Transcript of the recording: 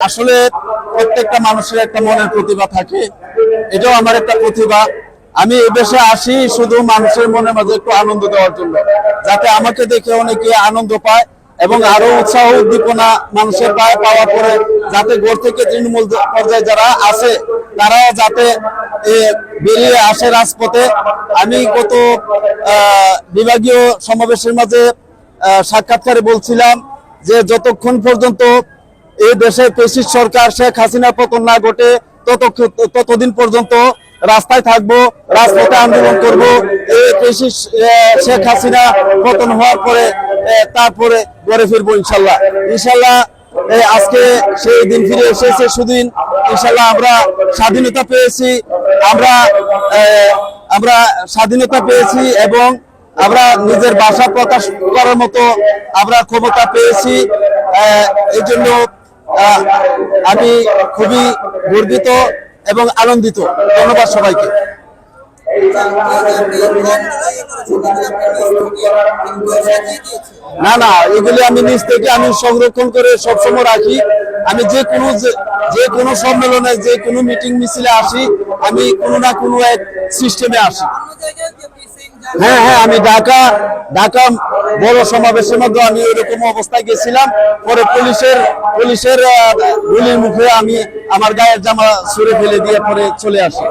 আসলে প্রত্যেকটা মানুষের একটা মনের প্রতিভা থাকে এটাও আমার একটা প্রতিভা। আমি এই দেশে আসি শুধু মানুষের মনের মাঝে একটু আনন্দ দেওয়ার জন্য যাতে আমাকে দেখে অনেকে আনন্দ পায় এবং আরও উৎসাহ উদ্দীপনা মানুষের পায় পাওয়ার পরে যাতে ঘর থেকে তৃণমূল পর্যায়ে যারা আছে তারা যাতে এ, বেরিয়ে আসে রাজপথে। আমি গত বিভাগীয় সমাবেশের মাঝে সাক্ষাৎকারে বলছিলাম যে যতক্ষণ পর্যন্ত এই দেশে পেশির সরকার, শেখ হাসিনা পতন না ঘটে ততদিন পর্যন্ত রাস্তায় থাকব, রাজপথে আন্দোলন করব। এই পেশি শেখ হাসিনা পতন হওয়ার পরে তারপরে ঘরে ফিরবো ইনশাল্লাহ। ইনশাল্লাহ আজকে সেই দিন ফিরে এসেছে সুদিন। ইনশাল্লাহ আমরা স্বাধীনতা পেয়েছি। আমরা আমরা স্বাধীনতা পেয়েছি এবং আমরা নিজের ভাষা প্রকাশ করার মতো আমরা ক্ষমতা পেয়েছি। এই জন্য আমি খুবই গর্বিত এবং আনন্দিত। ধন্যবাদ সবাইকে। না না, এগুলি আমি নিজ থেকে আমি সংরক্ষণ করে সবসময় রাখি। আমি যে কোনো যে- কোনো সম্মেলনে, যে কোনো মিটিং মিছিলে আসি, আমি কোনো না কোনো এক সিস্টেমে আসি। হ্যাঁ হ্যাঁ আমি ঢাকা ঢাকা বড় সমাবেশের মধ্যে আমি ওইরকম অবস্থায় গেছিলাম। পরে পুলিশের পুলিশের গুলির মুখে আমি আমার গায়ের জামা ছুঁড়ে ফেলে দিয়ে পরে চলে আসি।